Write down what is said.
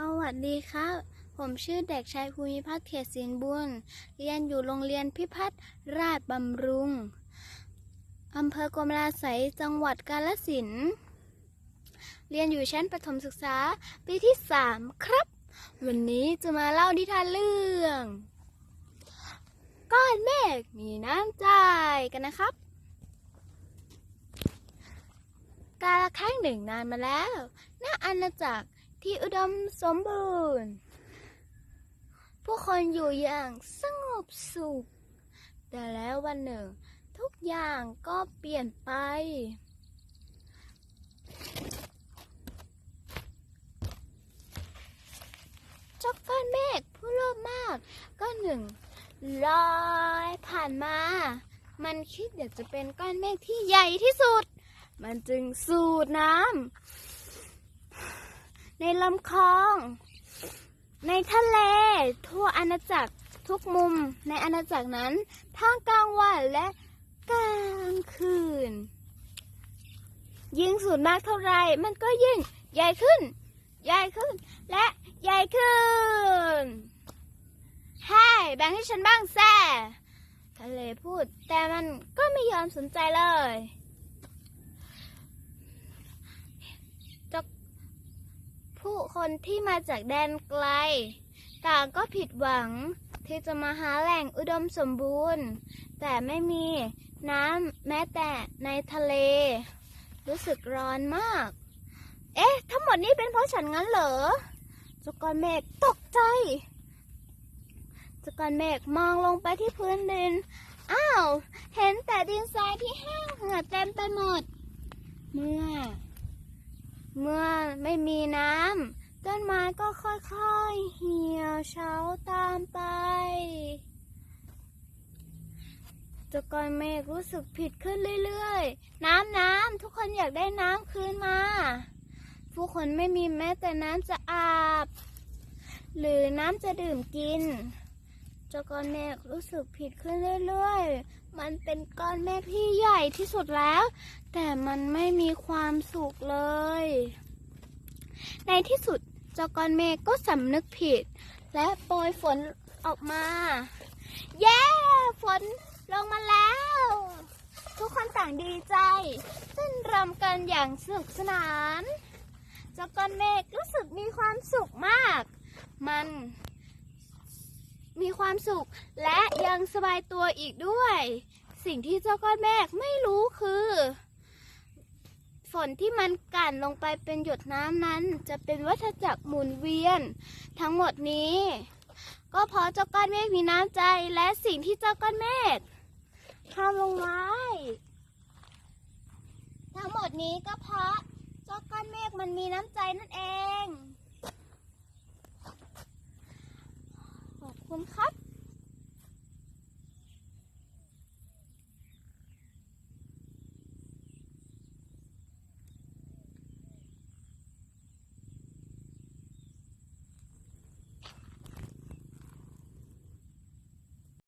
สวัสดีครับ ผมชื่อเด็กชายภูมิพัฒน์เขตศิลบุญ เรียนอยู่โรงเรียนพิพัฒน์ราชบำรุง อำเภอกรมราไสยจังหวัดกาฬสินธุ์ เรียนอยู่ชั้นประถมศึกษาปีที่สามครับ วันนี้จะมาเล่านิทานเรื่อง ก้อนเมฆมีน้ำใจกันนะครับ กาลครั้งหนึ่งนานมาแล้ว ณอาณาจักร ที่อุดมสมบูรณ์ ผู้คนอยู่อย่างสงบสุข แต่แล้ววันหนึ่ง ทุกอย่างก็เปลี่ยนไปจ้าก้อนเมฆผู้โลภมากก็หนึ่งลอยผ่านมา มันคิดอยากจะเป็นก้อนเมฆที่ใหญ่ที่สุด มันจึงสูดน้ำ ในลำคลอง ในทะเล ทั่วอาณาจักรทุกมุมในอาณาจักรนั้น ทั้งกลางวันและกลางคืน ยิ่งสูดมากเท่าไรมันก็ยิ่งใหญ่ขึ้น ใหญ่ขึ้น และใหญ่ขึ้นให้แบ่งให้ฉันบ้างแซ่ทะเลพูด แต่มันก็ไม่ยอมสนใจเลย ผู้ คนที่มาจากแดนไกล ต่างก็ผิดหวังที่จะมาหาแหล่งอุดมสมบูรณ์ แต่ไม่มีน้ำแม้แต่ในทะเล รู้สึกร้อนมาก เอ๊ะ ทั้งหมดนี้เป็นเพราะฉันงั้นเหรอจ้าก้อนเมฆตกใจจ้าก้อนเมฆมองลงไปที่พื้นดิน อ้าว เห็นแต่ดินทรายที่แห้งเหือดเต็มไปหมด เมื่อ เมื่อไม่มีน้ำ ต้นไม้ก็ค่อยๆเหี่ยวเฉาตามไปจกอนเมฆรู้สึกผิดขึ้นเรื่อยๆ น้ำน้ำทุกคนอยากได้น้ำคืนมา ผู้คนไม่มีแม้แต่น้ำจะอาบ หรือน้ำจะดื่มกินจกอนเมฆรู้สึกผิดขึ้นเรื่อยๆ มันเป็นก้อนเมฆที่ใหญ่ที่สุดแล้ว แต่มันไม่มีความสุขเลย ในที่สุดเจ้าก้อนเมฆก็สำนึกผิด และโปรยฝนออกมา เย้ ฝนลงมาแล้ว ทุกคนต่างดีใจเต้นรำกันอย่างสนุกสนานเจ้าก้อนเมฆรู้สึกมีความสุขมาก มันมีความสุขและยังสบายตัวอีกด้วย สิ่งที่เจ้าก้อนเมฆไม่รู้คือ นที่มันกลั่นลงไปเป็นหยดน้ำนั้น จะเป็นวัฏจักรหมุนเวียน ทั้งหมดนี้ ก็เพราะเจ้าก้อนเมฆมีน้ำใจและสิ่งที่เจ้าก้อนเมฆทำลงไว้ทั้งหมดนี้ก็เพราะเจ้าก้อนเมฆมันมีน้ำใจนั่นเอง ขอบคุณครับ